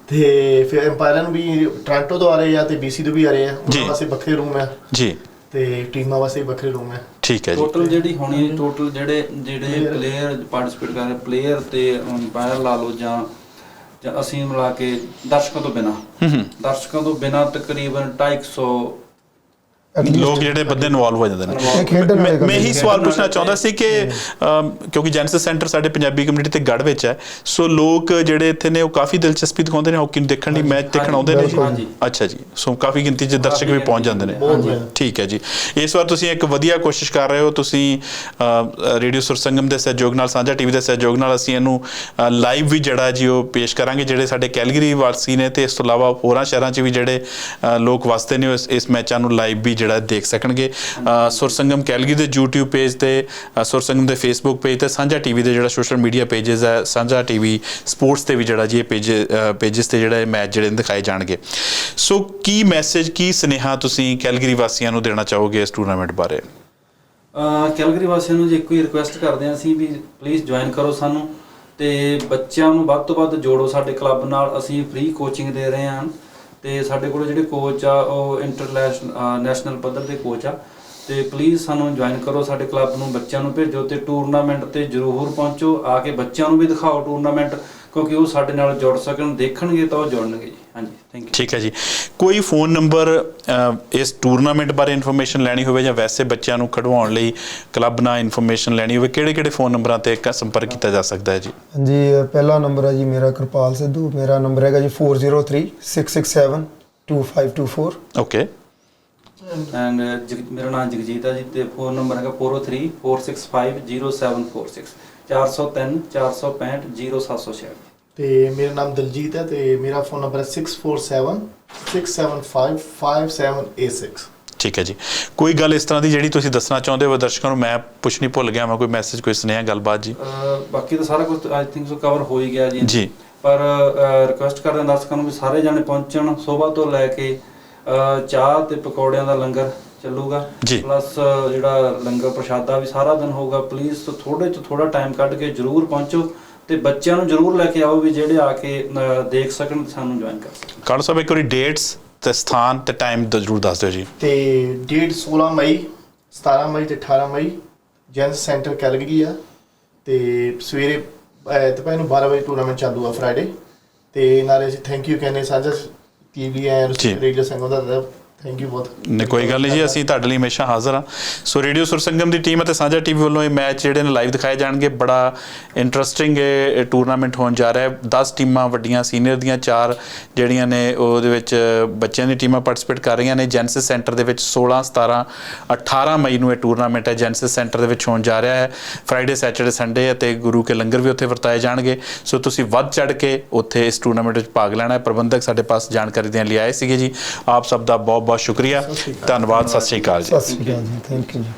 ਤੇ ਫਿਰ ਐਮਪਾਇਰਾਂ ਨੂੰ ਵੀ ਟੋਰਾਂਟੋ ਤੋਂ ਆ ਰਹੇ ਆ ਤੇ BC ਤੋਂ ਵੀ ਆ ਰਹੇ ਆ। ਜੀ। ਉਹਨਾਂ ਵਾਸਤੇ ਵੱਖਰੇ ਰੂਮ ਆ। ਜੀ। ਤੇ ਟੀਮਾਂ ਵਾਸਤੇ ਵੀ ਵੱਖਰੇ ਰੂਮ ਆ। ਠੀਕ ਹੈ ਜੀ। ਟੋਟਲ ਜਿਹੜੀ ਹੋਣੀ ਟੋਟਲ ਜਿਹੜੇ ਜਿਹੜੇ। ਪਲੇਅਰ ਪਾਰਟਿਸਿਪੇਟ ਕਰ ਰਹੇ ਪਲੇਅਰ ਤੇ ਅੰਪਾਇਰ ਲਾ ਲਓ ਜਾਂ ਜਾਂ ਅਸੀਂ ਮਿਲਾ ਕੇ ਦਰਸ਼ਕਾਂ ਤੋਂ ਬਿਨਾ। ਹੂੰ ਹੂੰ। ਦਰਸ਼ਕਾਂ ਤੋਂ ਬਿਨਾ ਤਕਰੀਬਨ 250 At least ਲੋਕ ਜਿਹੜੇ ਬੰਦੇ ਇਨਵੋਲਵ ਹੋ ਜਾਂਦੇ ਨੇ ਮੈਂ- ਇਹੀ ਸਵਾਲ ਪੁੱਛਣਾ ਚਾਹੁੰਦਾ ਸੀ ਕਿ ਕਿਉਂਕਿ ਜੈਨਸਿਸ ਸੈਂਟਰ ਸਾਡੇ ਪੰਜਾਬੀ ਕਮਿਊਨਿਟੀ ਤੇ ਗੜ ਵਿੱਚ ਹੈ ਸੋ ਲੋਕ ਜਿਹੜੇ ਇੱਥੇ ਨੇ ਉਹ ਕਾਫੀ ਦਿਲਚਸਪੀ ਦਿਖਾਉਂਦੇ ਨੇ ਹਾਕੀ ਨੂੰ ਦੇਖਣ ਲਈ ਮੈਚ ਦੇਖਣ ਆਉਂਦੇ ਨੇ ਜੀ। ਅੱਛਾ ਜੀ ਸੋ ਕਾਫੀ ਗਿਣਤੀ 'ਚ ਦਰਸ਼ਕ ਵੀ ਪਹੁੰਚ ਜਾਂਦੇ ਨੇ। ਠੀਕ ਹੈ ਜੀ ਇਸ ਵਾਰ ਤੁਸੀਂ ਇੱਕ ਵਧੀਆ ਕੋਸ਼ਿਸ਼ ਕਰ ਰਹੇ ਹੋ ਤੁਸੀਂ ਰੇਡੀਓ ਸੁਰਸੰਗਮ ਦੇ ਸਹਿਯੋਗ ਨਾਲ ਸਾਂਝਾ ਟੀਵੀ ਦੇ ਸਹਿਯੋਗ ਨਾਲ ਅਸੀਂ ਇਹਨੂੰ ਲਾਈਵ ਵੀ ਜਿਹੜਾ ਜੀ ਉਹ ਪੇਸ਼ ਕਰਾਂਗੇ ਜਿਹੜੇ ਸਾਡੇ ਕੈਲਗਰੀ ਵਾਸੀ ਨੇ ਤੇ ਇਸ ਤੋਂ ਇਲਾਵਾ ਹੋਰਾਂ ਸ਼ਹਿਰਾਂ 'ਚ ਵੀ ਜਿਹੜੇ ਲੋਕ ਵਸਦੇ ਨੇ ਇਸ ਮੈਚਾਂ ਨੂੰ ਲਾਈਵ ਵੀ ਜਿਹੜਾ ਦੇਖ ਸਕਣਗੇ। ਸੁਰਸੰਗਮ ਕੈਲਗੀ ਦੇ YouTube ਪੇਜ ਤੇ ਸੁਰਸੰਗਮ ਦੇ Facebook ਪੇਜ ਤੇ, ਸਾਂਝਾ ਟੀਵੀ ਦੇ ਜਿਹੜਾ ਸੋਸ਼ਲ ਮੀਡੀਆ ਪੇजेस ਹੈ, ਸਾਂਝਾ ਟੀਵੀ ਸਪੋਰਟਸ ਤੇ ਵੀ ਜਿਹੜਾ ਜੀ ਇਹ ਪੇਜ ਪੇजेस ਤੇ ਜਿਹੜਾ ਇਹ ਮੈਚ ਜਿਹੜੇ ਦਿਖਾਏ ਜਾਣਗੇ। ਸੋ ਕੀ ਮੈਸੇਜ ਕੀ ਸਨੇਹਾ ਤੁਸੀਂ ਕੈਲਗਰੀ ਵਾਸੀਆਂ ਨੂੰ ਦੇਣਾ ਚਾਹੋਗੇ ਇਸ ਟੂਰਨਾਮੈਂਟ ਬਾਰੇ? ਕੈਲਗਰੀ ਵਾਸੀਆਂ ਨੂੰ ਜੇ ਇੱਕੋ ਹੀ ਰਿਕੁਐਸਟ ਕਰਦੇ ਆਂ ਅਸੀਂ ਵੀ ਪਲੀਜ਼ ਜੁਆਇਨ ਕਰੋ ਸਾਨੂੰ ਤੇ ਬੱਚਿਆਂ ਨੂੰ ਵੱਧ ਤੋਂ ਵੱਧ ਜੋੜੋ ਸਾਡੇ ਕਲੱਬ ਨਾਲ। ਅਸੀਂ ਫ੍ਰੀ ਕੋਚਿੰਗ ਦੇ ਰਹੇ ਹਾਂ। ਤੇ ਸਾਡੇ ਕੋਲ ਜਿਹੜੇ ਕੋਚ ਆ, ਉਹ ਇੰਟਰਨੈਸ਼ਨਲ ਨੈਸ਼ਨਲ ਪੱਧਰ ਦੇ ਕੋਚ ਆ। ਤੇ ਪਲੀਜ਼ ਸਾਨੂੰ ਜੁਆਇਨ ਕਰੋ ਸਾਡੇ ਕਲੱਬ ਨੂੰ, ਬੱਚਿਆਂ ਨੂੰ ਭੇਜੋ ਤੇ ਟੂਰਨਾਮੈਂਟ ਤੇ ਜ਼ਰੂਰ ਪਹੁੰਚੋ। ਆ ਕੇ ਬੱਚਿਆਂ ਨੂੰ ਵੀ ਦਿਖਾਓ ਟੂਰਨਾਮੈਂਟ ਕਿਉਂਕਿ ਉਹ ਸਾਡੇ ਨਾਲ ਜੁੜ ਸਕਣ, ਦੇਖਣਗੇ ਤਾਂ ਉਹ ਜੁੜਨਗੇ ਹਾਂਜੀ ਥੈਂਕ ਯੂ ਠੀਕ ਹੈ ਜੀ। ਕੋਈ ਫੋਨ ਨੰਬਰ ਅ, ਇਸ ਟੂਰਨਾਮੈਂਟ ਬਾਰੇ ਇਨਫੋਰਮੇਸ਼ਨ ਲੈਣੀ ਹੋਵੇ ਜਾਂ ਵੈਸੇ ਬੱਚਿਆਂ ਨੂੰ ਖਿਡਵਾਉਣ ਲਈ ਕਲੱਬ ਨਾਲ ਇਨਫੋਰਮੇਸ਼ਨ ਲੈਣੀ ਹੋਵੇ ਕਿਹੜੇ ਕਿਹੜੇ ਫੋਨ ਨੰਬਰਾਂ ਤੇ ਕ- ਸੰਪਰਕ ਕੀਤਾ ਜਾ ਸਕਦਾ ਹੈ ਜੀ? ਹਾਂਜੀ ਅ, ਪਹਿਲਾ ਨੰਬਰ ਹੈ ਜੀ ਮੇਰਾ ਕਿਰਪਾਲ ਸਿੱਧੂ ਮੇਰਾ ਨੰਬਰ ਹੈਗਾ ਜੀ 403667 2524 ਓਕੇ ਐਂਡ ਮੇਰਾ ਨਾਮ ਜਗਜੀਤ ਹੈ ਜੀ ਤੇ ਫੋਨ ਨੰਬਰ ਹੈਗਾ 4034650746 403 465 0766 ਤੇ ਮੇਰਾ ਨਾਮ ਦਲਜੀਤ ਹੈ ਤੇ ਮੇਰਾ ਫੋਨ ਨੰਬਰ ਹੈ 647 675 5786 ਠੀਕ ਹੈ ਜੀ। ਕੋਈ ਗੱਲ ਇਸ ਤਰ੍ਹਾਂ ਦੀ ਜਿਹੜੀ ਤੁਸੀਂ ਦੱਸਣਾ ਚਾਹੁੰਦੇ ਹੋ ਦਰਸ਼ਕਾਂ ਨੂੰ ਮੈਂ ਪੁੱਛਣੀ ਭੁੱਲ ਗਿਆ ਮੈਂ ਕੋਈ ਮੈਸੇਜ ਕੋਈ ਸੁਨੇਹਾ ਗੱਲਬਾਤ ਜੀ? ਅਹ ਬਾਕੀ ਤਾਂ ਸਾਰਾ ਕੁਝ ਆਈ ਥਿੰਕ ਸੋ ਕਵਰ ਹੋ ਹੀ ਗਿਆ ਜੀ। ਜੀ। ਪਰ ਰਿਕੁਐਸਟ ਕਰਦੇ ਹਾਂ ਦਰਸ਼ਕਾਂ ਨੂੰ ਵੀ ਸਾਰੇ ਜਾਣੇ ਪਹੁੰਚਣ ਸਵੇਰ ਤੋਂ ਲੈ ਕੇ ਅਹ ਚਾਹ ਤੇ ਪਕੌੜਿਆਂ ਦਾ ਲੰਗਰ ਚੱਲੂਗਾ। ਜੀ। ਪਲੱਸ ਜਿਹੜਾ ਲੰਗਰ ਪ੍ਰਸ਼ਾਦਾ ਵੀ ਸਾਰਾ ਦਿਨ ਹੋਊਗਾ। ਪਲੀਜ਼ ਥੋੜੇ ਚ ਥੋੜਾ ਟਾਈਮ ਕੱਢ ਕੇ ਜਰੂਰ ਪਹੁੰਚੋ। ਤੇ ਬੱਚਿਆਂ ਨੂੰ ਜਰੂਰ ਲੈ ਕੇ ਆਓ ਵੀ ਜਿਹੜੇ ਆ ਕੇ ਦੇਖ ਸਕਣ ਸਾਨੂੰ ਜੁਆਇਨ ਕਰ ਸਕਣ। ਕਾਲੂ ਸਾਹਿਬ ਇੱਕ ਵਾਰੀ ਡੇਟਸ ਤੇ ਸਥਾਨ ਤੇ ਟਾਈਮ ਜ਼ਰੂਰ ਦੱਸ ਦਿਓ ਜੀ। ਤੇ ਡੇਟ 16 ਮਈ 17 ਮਈ ਤੇ 18 ਮਈ ਜੈਂਸ ਸੈਂਟਰ ਕੈਲਗਰੀ ਆ। ਤੇ ਸਵੇਰੇ ਦੁਪਹਿਰ ਨੂੰ 12 ਵਜੇ ਟੂਰਨਾਮੈਂਟ ਚਾਲੂ ਆ ਫਰਾਈਡੇ ਤੇ ਨਾਲੇ ਅਸੀਂ ਥੈਂਕ ਯੂ ਕਹਿੰਦੇ Sanjha TV and. Radio Sangam the thank you ਬਹੁਤ ਨਹੀਂ, ਕੋਈ ਗੱਲ ਨਹੀਂ ਜੀ, ਅਸੀਂ ਤੁਹਾਡੇ ਲਈ ਹਮੇਸ਼ਾ ਹਾਜ਼ਰ ਹਾਂ। ਸੋ ਰੇਡੀਓ ਸੁਰਸੰਗਮ ਦੀ ਟੀਮ ਅਤੇ ਸਾਂਝਾ ਟੀਵੀ ਵੱਲੋਂ ਇਹ ਮੈਚ ਜਿਹੜੇ ਨੇ ਲਾਈਵ ਦਿਖਾਏ ਜਾਣਗੇ। ਬੜਾ ਇੰਟਰਸਟਿੰਗ ਇਹ ਟੂਰਨਾਮੈਂਟ ਹੋਣ ਜਾ ਰਿਹਾ ਹੈ। 10 ਟੀਮਾਂ ਵੱਡੀਆਂ ਸੀਨੀਅਰ ਦੀਆਂ, ਚਾਰ ਜਿਹੜੀਆਂ ਨੇ ਉਹਦੇ ਵਿੱਚ ਬੱਚਿਆਂ ਦੀ ਟੀਮਾਂ ਪਾਰਟਿਸਿਪੇਟ ਕਰ ਰਹੀਆਂ ਨੇ। ਜੈਨਸਿਸ ਸੈਂਟਰ ਦੇ ਵਿੱਚ 16 17 18 ਮਈ ਨੂੰ ਇਹ ਟੂਰਨਾਮੈਂਟ ਹੈ। ਜੈਨਸਿਸ ਸੈਂਟਰ ਦੇ ਵਿੱਚ ਹੋਣ ਜਾ ਰਿਹਾ ਹੈ। ਫਰਾਈਡੇ ਸੈਟਰਡੇ ਸੰਡੇ ਅਤੇ ਗੁਰੂ ਕੇ ਲੰਗਰ ਵੀ ਉੱਥੇ ਵਰਤਾਏ ਜਾਣਗੇ। ਸੋ ਤੁਸੀਂ ਵੱਧ ਚੜ ਕੇ ਉੱਥੇ ਇਸ ਟੂਰਨਾਮੈਂਟ ਵਿੱਚ ਭਾਗ ਲੈਣਾ ਹੈ। ਪ੍ਰਬੰਧਕ ਸਾਡੇ ਪਾਸ ਜਾਣਕਾਰੀ ਦੇਣ ਲਈ ਆਏ ਸੀਗੇ ਜੀ। ਆਪ ਸਭ ਦਾ ਬਹੁਤ ਬਹੁਤ ਸ਼ੁਕਰੀਆ। ਧੰਨਵਾਦ ਸਤਿ ਸ਼੍ਰੀ ਅਕਾਲ ਜੀ। ਸਤਿ ਸ਼੍ਰੀ ਅਕਾਲ ਜੀ ਥੈਂਕ ਯੂ ਜੀ।